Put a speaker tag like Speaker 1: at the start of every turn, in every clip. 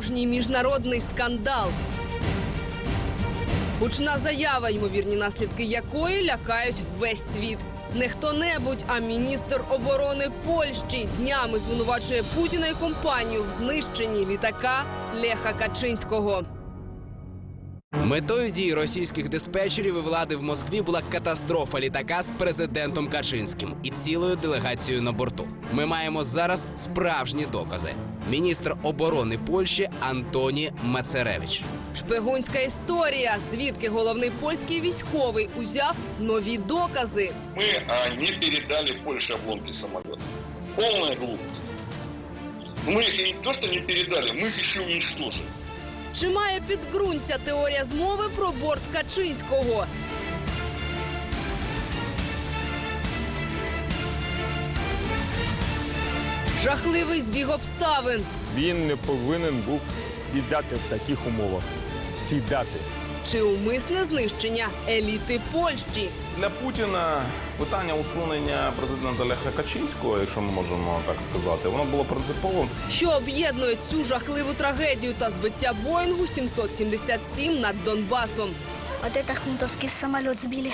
Speaker 1: справжній міжнародний скандал. Гучна заява, ймовірні наслідки якої лякають весь світ. Не хто-небудь, а міністр оборони Польщі днями звинувачує Путіна і компанію в знищенні літака Леха Качинського.
Speaker 2: Метою дій російських диспетчерів і влади в Москві була катастрофа літака з президентом Качинським і цілою делегацією на борту. Ми маємо зараз справжні докази Міністр оборони Польщі Антоні Мацеревич.
Speaker 1: Шпигунська історія, звідки головний польський військовий узяв нові докази.
Speaker 3: мы а, не передали Польше обломки самолета. Полная глупость. Но мы их не то, что не передали, мы их еще уничтожили.
Speaker 1: Чи має підґрунтя теорія змови про борт Качинського? Жахливий збіг обставин.
Speaker 4: Він не повинен був сідати в таких умовах. Сідати.
Speaker 1: Чи умисне знищення еліти Польщі?
Speaker 5: Для Путіна питання усунення президента Ляха Качинського, якщо ми можемо так сказати, воно було принциповим.
Speaker 1: Що об'єднує цю жахливу трагедію та збиття Боїнгу 777 над Донбасом?
Speaker 6: Вот это хунтовский самолет сбили.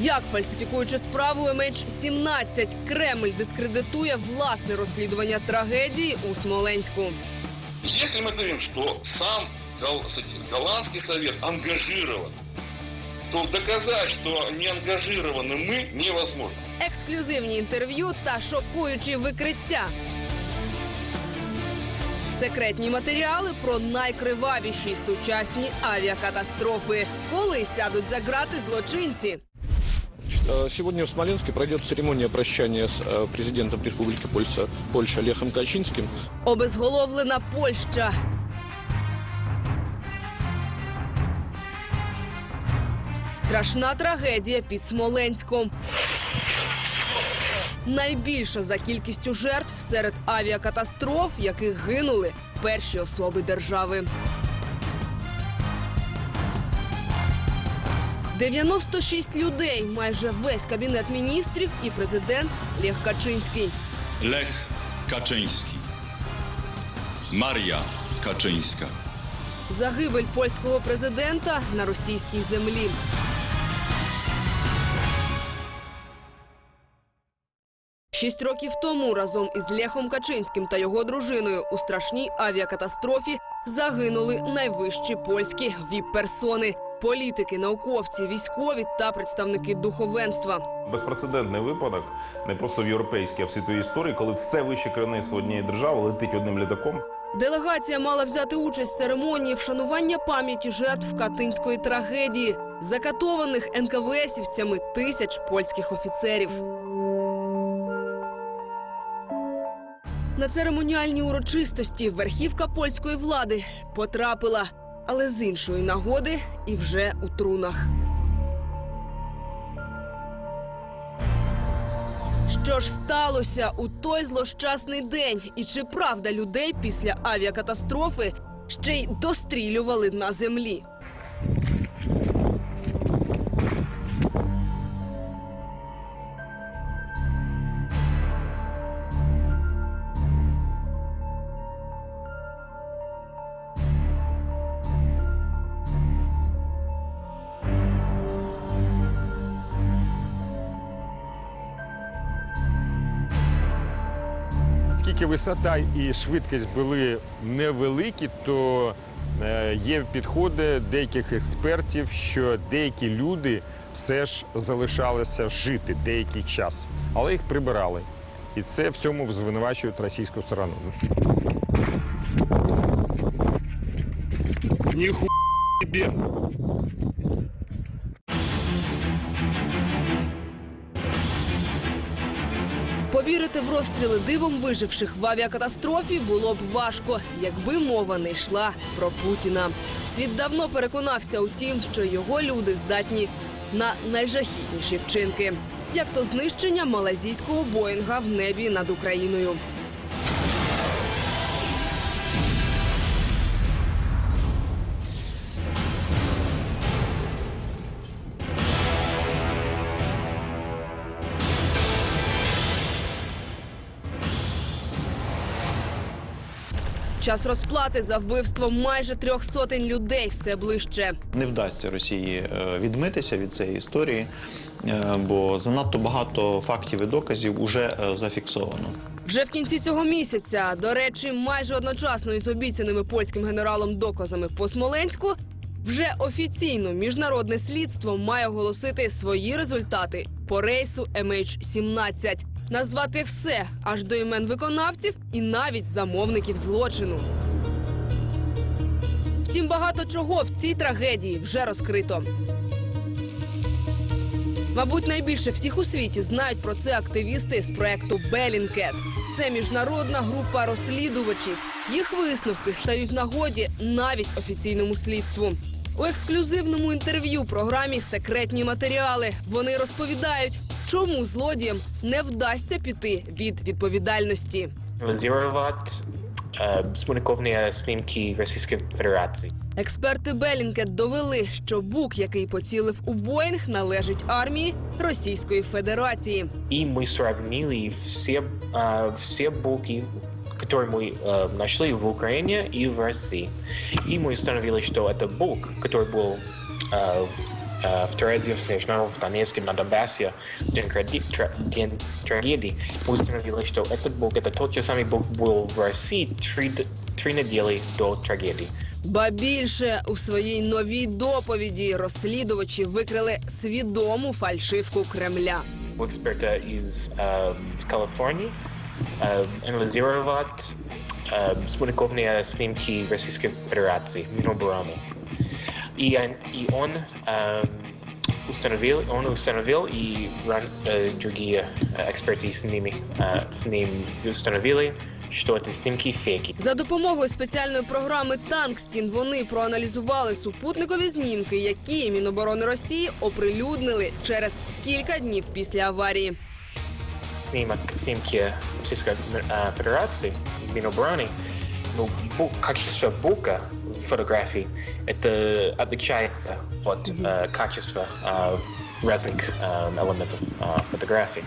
Speaker 1: Як фальсифікуючи справу MH17, Кремль дискредитує власне розслідування трагедії у Смоленську.
Speaker 3: Если мы говорим, что сам гол- голландский совет ангажирован, то доказать, что не ангажированы мы, невозможно.
Speaker 1: ексклюзивні інтерв'ю та шокуючі викриття. Секретні матеріали про найкривавіші сучасні авіакатастрофи, коли сядуть за грати злочинці.
Speaker 7: Э, Сегодня в Смоленске пройдет церемония прощания с э, президентом Республики Польша, Польша Лехом Качинским.
Speaker 1: Обезголовлена Польща. Страшна трагедія під Смоленськом. Найбільша за кількістю жертв серед авіакатастроф, яких гинули перші особи держави. 96 людей, майже весь кабінет міністрів і президент Лех Качинський.
Speaker 8: Lech Kaczyński. Maria Kaczyńska.
Speaker 1: Загибель польського президента на російській землі. Шість років тому разом із Лехом Качинським та його дружиною у страшній авіакатастрофі загинули найвищі польські віп-персони – політики, науковці, військові та представники духовенства.
Speaker 5: Безпрецедентний випадок не просто в європейській, а в світовій історії, коли все вище керівництво однієї держави летить одним літаком.
Speaker 1: Делегація мала взяти участь в церемонії вшанування пам'яті жертв катинської трагедії, закатованих НКВСівцями тисяч польських офіцерів. На церемоніальній урочистості верхівка польської влади потрапила, але з іншої нагоди і вже у трунах. Що ж сталося у той злощасний день? І чи правда людей після авіакатастрофи ще й дострілювали на землі?
Speaker 4: Оскільки висота і швидкість були невеликі, то е, є підходи деяких експертів, що деякі люди все ж залишалися жити деякий час, але їх прибирали. І це в цьому звинувачують російську сторону.
Speaker 1: Повірити в розстріли дивом виживших в авіакатастрофі було б важко, якби мова не йшла про Путіна. Світ давно переконався у тім, що його люди здатні на найжахітніші вчинки, як то знищення малазійського боїнга в небі над Україною. Час розплати за вбивство майже трьох сотень людей все ближче.
Speaker 9: Не вдасться Росії е, відмитися від цієї історії, е, бо занадто багато фактів і доказів вже зафіксовано.
Speaker 1: Вже в кінці цього місяця, до речі, майже одночасно із обіцяними польським генералом доказами по Смоленську, вже офіційно міжнародне слідство має оголосити свої результати по рейсу MH17. Назвати все аж до імен виконавців і навіть замовників злочину. Втім, багато чого в цій трагедії вже розкрито. Мабуть, найбільше всіх у світі знають про це активісти з проекту Белінкет. Це міжнародна група розслідувачів. Їх висновки стають нагоді навіть офіційному слідству. У ексклюзивному інтерв'ю програмі Секретні матеріали вони розповідають, чому злодіям не вдасться піти від відповідальності.
Speaker 10: анализировать э, смонтованные снимки Российской Федерации.
Speaker 1: Експерти Белінкет довели, що бук, який поцілив у Боїнг, належить армії Російської Федерації.
Speaker 10: И мы сравнили все, э, все булки, которые мы э, нашли в Украине и в России. И мы установили, что это булк, который был э, в, э, в Терезии, в Снежном, в Донецке, на Донбассе, в день, тради- тра- день трагедии. Мы установили, что этот булк, это тот же самый булк был в России три, д- три недели до трагедии.
Speaker 1: Ба більше у своїй новій доповіді розслідувачі викрили свідому фальшивку Кремля.
Speaker 10: у эксперта из э, в Калифорнии э, анализировать э, смонтованные снимки Российской Федерации Минобороны. И, он- и он э, установил, он установил и ран- э, другие э, эксперты с ними э, с ним установили, что это снимки фейки.
Speaker 1: За допомогою спеціальної програми Танкстін вони проаналізували супутникові знімки, які Міноборони Росії оприлюднили через кілька днів після аварії.
Speaker 10: снимок, снимки Российской э, Федерации, Минобороны, ну, бу- качество бука в фотографии это отличается от э, качества э, разных э, элементов э, фотографий.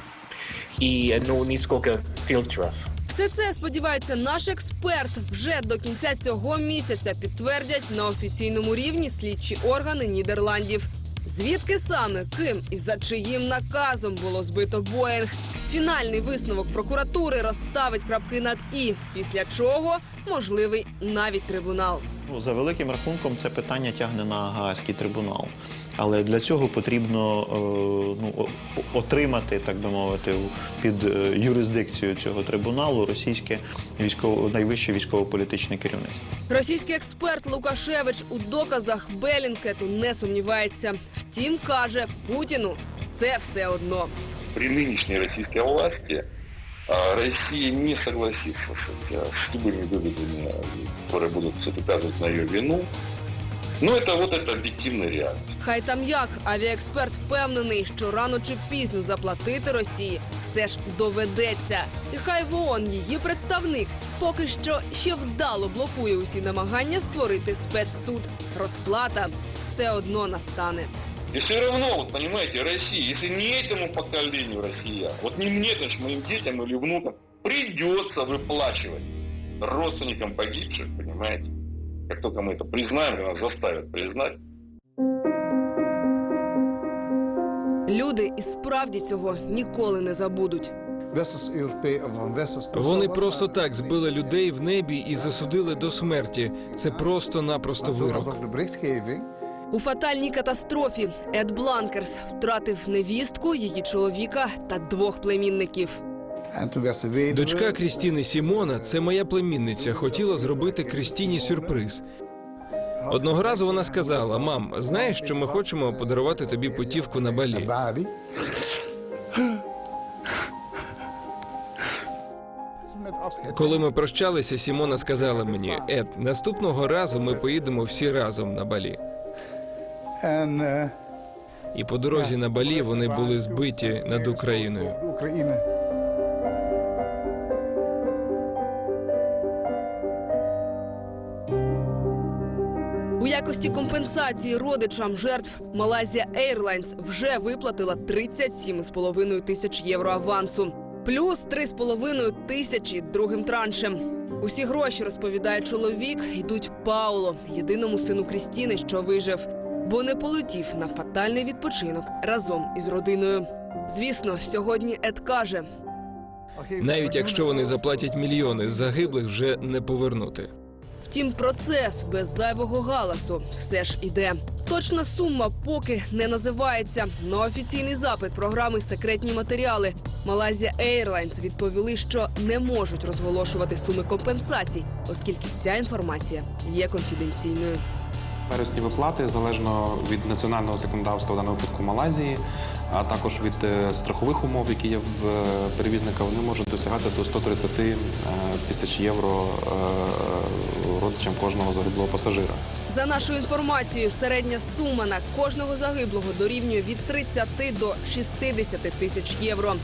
Speaker 10: И ну, несколько фильтров.
Speaker 1: Все це сподівається, наш експерт вже до кінця цього місяця підтвердять на офіційному рівні слідчі органи Нідерландів. Звідки саме ким і за чиїм наказом було збито Боїнг? Фінальний висновок прокуратури розставить крапки над і, після чого можливий навіть трибунал.
Speaker 9: Ну, за великим рахунком, це питання тягне на Гаазький трибунал. Але для цього потрібно е, ну, отримати, так би мовити, під е, юрисдикцію цього трибуналу російське військово найвище військово-політичне керівництво.
Speaker 1: Російський експерт Лукашевич у доказах Белінкету не сумнівається. Втім, каже Путіну, це все одно.
Speaker 3: При нынешней российской власти а, Россия не согласится с, эти- с любыми выводами, которые будут указывать на ее вину. Но это вот это объективная реальность.
Speaker 1: Хай там як авіаексперт впевнений, що рано чи пізно заплатити Росії все ж доведеться. І хай в ООН її представник поки що ще вдало блокує усі намагання створити спецсуд. Розплата все одно настане.
Speaker 3: И все равно, вот понимаете, Россия, если не этому поколению россиян, вот не мне, конечно, моим детям или внукам, придется выплачивать родственникам погибших, понимаете? Как только мы это признаем, когда нас заставят признать,
Speaker 1: Люди і справді цього ніколи не забудуть.
Speaker 11: Вони просто так збили людей в небі і засудили до смерті. Це просто-напросто вирок.
Speaker 1: У фатальній катастрофі Ед Бланкерс втратив невістку, її чоловіка та двох племінників.
Speaker 11: Дочка Крістіни Сімона, це моя племінниця, хотіла зробити Крістіні сюрприз. Одного разу вона сказала: Мам, знаєш, що ми хочемо подарувати тобі путівку на балі. Коли ми прощалися, Сімона сказала мені: Ед, наступного разу ми поїдемо всі разом на балі. І по дорозі на балі вони були збиті над Україною.
Speaker 1: У якості компенсації родичам жертв Малайзія Airlines вже виплатила 37,5 тисяч євро авансу, плюс 3,5 тисячі другим траншем. Усі гроші, розповідає чоловік, йдуть Пауло, єдиному сину Крістіни, що вижив, бо не полетів на фатальний відпочинок разом із родиною. Звісно, сьогодні Ед каже:
Speaker 11: Навіть якщо вони заплатять мільйони, загиблих вже не повернути.
Speaker 1: Втім, процес без зайвого галасу все ж іде. Точна сума поки не називається. На офіційний запит програми секретні матеріали Малайзія Airlines відповіли, що не можуть розголошувати суми компенсацій, оскільки ця інформація є конфіденційною.
Speaker 12: Пересні виплати залежно від національного законодавства в даному випадку Малайзії, а також від е, страхових умов, які є в е, перевізника, вони можуть досягати до 130 е, тисяч євро родичам кожного загиблого пасажира.
Speaker 1: За нашою інформацією, середня сума на кожного загиблого дорівнює від 30 до 60 тисяч євро.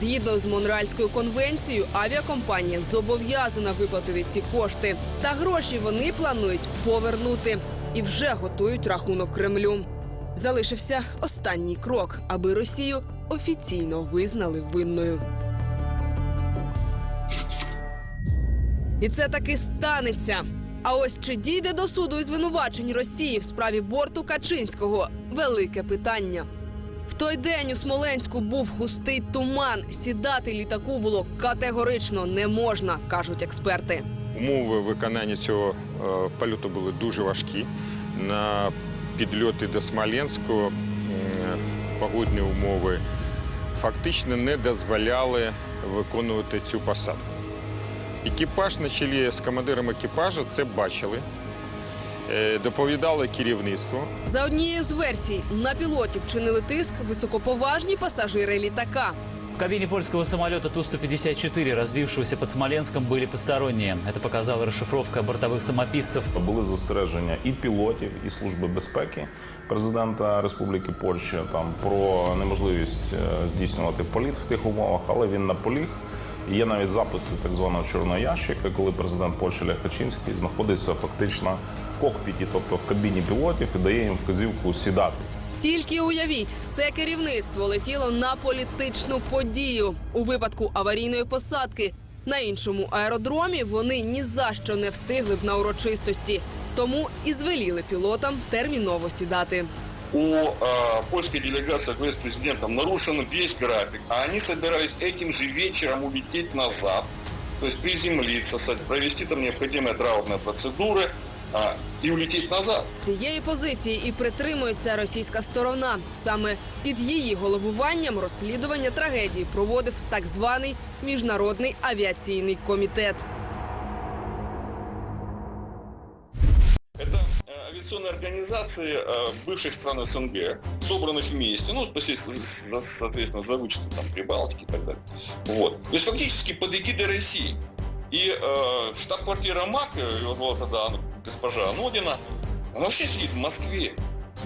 Speaker 1: Згідно з Монреальською конвенцією, авіакомпанія зобов'язана виплатити ці кошти. Та гроші вони планують повернути і вже готують рахунок Кремлю. Залишився останній крок, аби Росію офіційно визнали винною. І це таки станеться. А ось чи дійде до суду і звинувачень Росії в справі борту Качинського велике питання. В той день у Смоленську був густий туман. Сідати літаку було категорично не можна, кажуть експерти.
Speaker 4: Умови виконання цього е, польоту були дуже важкі. На підльоти до Смоленську погодні умови фактично не дозволяли виконувати цю посадку. Екіпаж на чолі з командиром екіпажу це бачили, е, доповідали керівництво.
Speaker 1: За однією з версій на пілотів чинили тиск високоповажні пасажири літака
Speaker 13: В кабине польского самолета Ту-154, разбившегося под Смоленском, были посторонние. Это показала расшифровка бортовых самописцев.
Speaker 5: Були застереження і пілотів, і служби безпеки президента Республіки Польща там про неможливість е, здійснювати політ в тих умовах, але він наполіг. І є навіть записи так званого чорного ящика, коли президент Польщі Лех Качинський знаходиться фактично в кокпіті, тобто в кабіні пілотів, і дає їм вказівку сідати.
Speaker 1: Тільки уявіть, все керівництво летіло на політичну подію. У випадку аварійної посадки на іншому аеродромі вони ні за що не встигли б на урочистості. Тому і звеліли пілотам терміново сідати.
Speaker 3: У э, польской делегации во главе с президентом нарушен весь график, а они собирались этим же вечером улететь назад, то есть приземлиться, со- провести там необходимые траурные процедуры а, и улететь назад.
Speaker 1: Цієї позиції і притримується російська сторона. Саме під її головуванням розслідування трагедії проводив так званий міжнародний авіаційний комітет.
Speaker 3: Это э, авиационные организации э, бывших стран СНГ, собранных вместе, ну, по сей- за- соответственно, за вычетом там Прибалтики и так далее. Вот. То есть фактически под эгидой России. И э, штаб-квартира МАК, ее возглавила тогда ну, госпожа Анодина, вона взагалі сидить в Москві.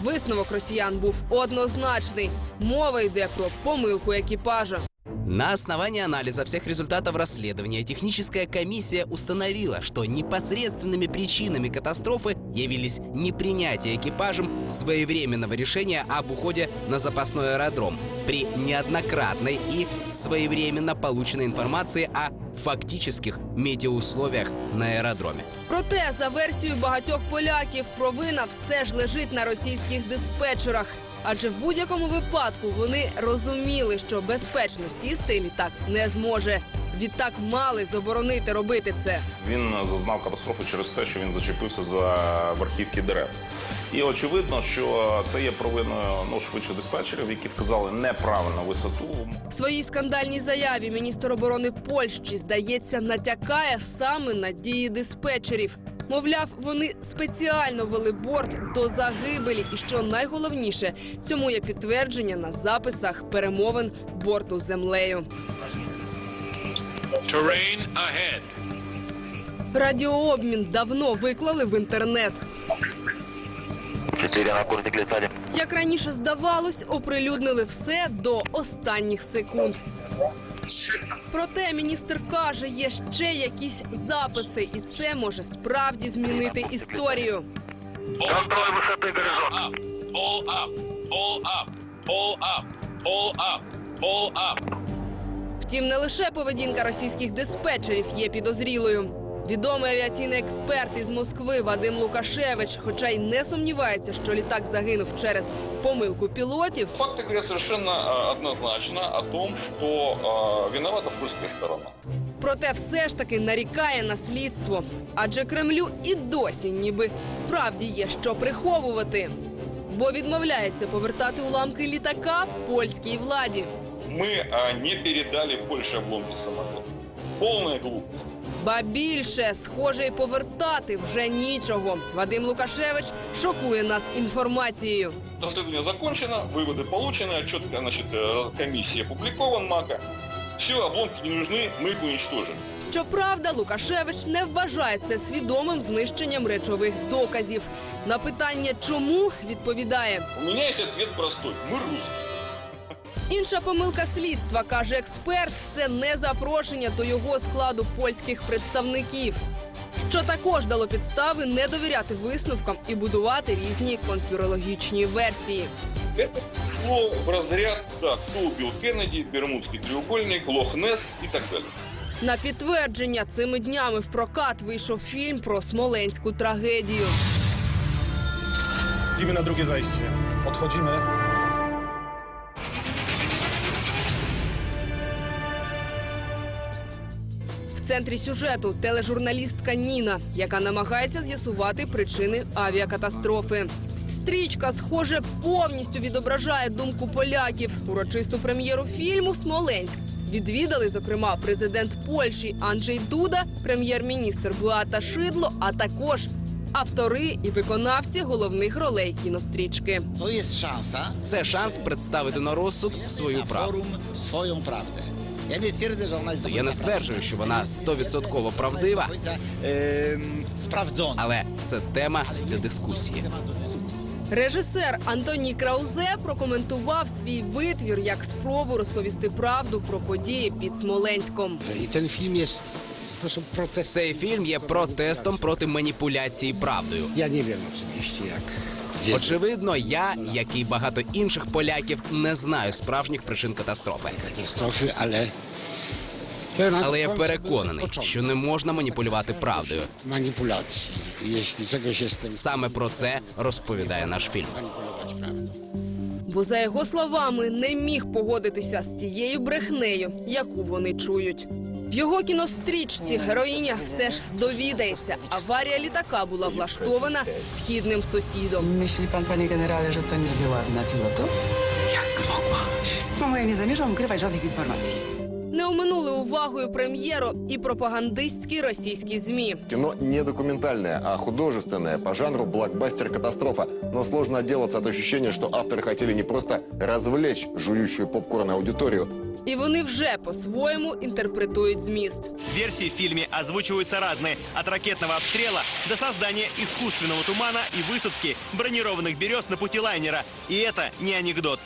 Speaker 1: Висновок росіян був однозначний. Мова йде про помилку екіпажа.
Speaker 2: На основании анализа всех результатов расследования техническая комиссия установила, что непосредственными причинами катастрофы явились непринятие экипажем своевременного решения об уходе на запасной аэродром при неоднократной и своевременно полученной информации о фактических метеоусловиях на аэродроме.
Speaker 1: Проте, за версією багатьох поляків, провина все ж лежить на російських диспетчерах. Адже в будь-якому випадку вони розуміли, що безпечно сісти літак не зможе. Відтак мали заборонити робити це.
Speaker 5: Він зазнав катастрофи через те, що він зачепився за верхівки дерев. І очевидно, що це є провиною ну швидше диспетчерів, які вказали неправильну висоту.
Speaker 1: Своїй скандальній заяві міністр оборони Польщі, здається, натякає саме на дії диспетчерів. Мовляв, вони спеціально вели борт до загибелі, і що найголовніше, цьому є підтвердження на записах перемовин борту з землею. Радіообмін давно виклали в інтернет. Як раніше здавалось, оприлюднили все до останніх секунд. Проте міністр каже, є ще якісь записи, і це може справді змінити історію.
Speaker 3: Контроль высоты горизонт.
Speaker 1: Втім, не лише поведінка російських диспетчерів є підозрілою. Відомий авіаційний експерт із Москви Вадим Лукашевич, хоча й не сумнівається, що літак загинув через помилку пілотів.
Speaker 3: Факты говорят совершенно э, однозначно о том, что э, виновата польская сторона.
Speaker 1: Проте все ж таки нарікає на слідство. Адже Кремлю і досі ніби справді є що приховувати. Бо відмовляється повертати уламки літака польській владі.
Speaker 3: Мы э, не передали Польше обломки самолета. Полная глупость.
Speaker 1: Ба більше, схоже, й повертати вже нічого. Вадим Лукашевич шокує нас інформацією.
Speaker 3: Расследование закончено, выводы получены, отчет значит, э, комиссии опубликован МАКа. Все, обломки не нужны, мы их уничтожим.
Speaker 1: Щоправда, Лукашевич не вважає це свідомим знищенням речових доказів. На питання, чому відповідає.
Speaker 3: У меня есть ответ простой. Мы русские.
Speaker 1: Інша помилка слідства, каже експерт, це не запрошення до його складу польських представників. Що також дало підстави не довіряти висновкам і будувати різні конспірологічні версії.
Speaker 3: Это шло в разряд, да, кто убил Кеннеди, Бермудский треугольник, Лох-Несс и так далее.
Speaker 1: На підтвердження цими днями в прокат вийшов фільм про смоленську трагедію.
Speaker 14: Idziemy na drugie zajście. Odchodzimy.
Speaker 1: В центрі сюжету тележурналістка Ніна, яка намагається з'ясувати причини авіакатастрофи. Стрічка, схоже, повністю відображає думку поляків. Урочисту прем'єру фільму Смоленськ відвідали, зокрема, президент Польщі Анджей Дуда, прем'єр-міністр Буата Шидло, а також автори і виконавці головних ролей кінострічки.
Speaker 2: Це шанс представити на розсуд свою правду. Я не стверджую, що вона стовідсотково правдива,
Speaker 15: do końca ем,
Speaker 2: але це тема для дискусії.
Speaker 1: Режисер Антоній Краузе прокоментував свій витвір як спробу розповісти правду про події під Смоленськом.
Speaker 2: Цей фільм є протестом проти маніпуляції правдою.
Speaker 15: Ja nie wiem oczywiście jak.
Speaker 2: Очевидно, я, як і багато інших поляків, не знаю справжніх причин катастрофи.
Speaker 15: Katastrofy, ale.
Speaker 2: Але я переконаний, що не можна маніпулювати правдою.
Speaker 15: Czegoś.
Speaker 2: Саме про це розповідає наш фільм.
Speaker 1: Бо за його словами не міг погодитися з тією брехнею, яку вони чують. В його кінострічці героїня все ж довідається. Аварія літака була влаштована східним сусідом.
Speaker 16: Pan, panie generale, że to nie była wina pilotów? Jak mogłaś? Mamo, ja nie zamierzam ukrywać żadnych informacji.
Speaker 1: Не оминули увагою прем'єру і пропагандистські російські змі.
Speaker 17: Кино не документальное, а художественное, по жанру блокбастер-катастрофа. Но сложно отделаться от ощущения, что авторы хотели не просто развлечь жующую попкорн аудиторию,
Speaker 1: І вони вже по-своєму інтерпретують зміст.
Speaker 18: Версии в фильме озвучиваются разные. От ракетного обстрела до создания искусственного тумана и высадки бронированных берез на пути лайнера. И это не анекдот.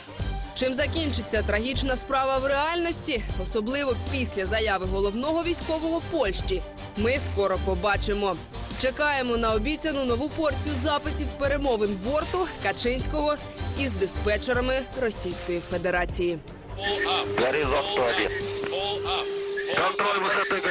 Speaker 1: Чим закінчиться трагічна справа в реальності, особливо після заяви головного військового Польщі, ми скоро побачимо. Чекаємо на обіцяну нову порцію записів перемовин борту Качинського із диспетчерами Російської Федерації.
Speaker 19: Горизонт 101. Контроль высоты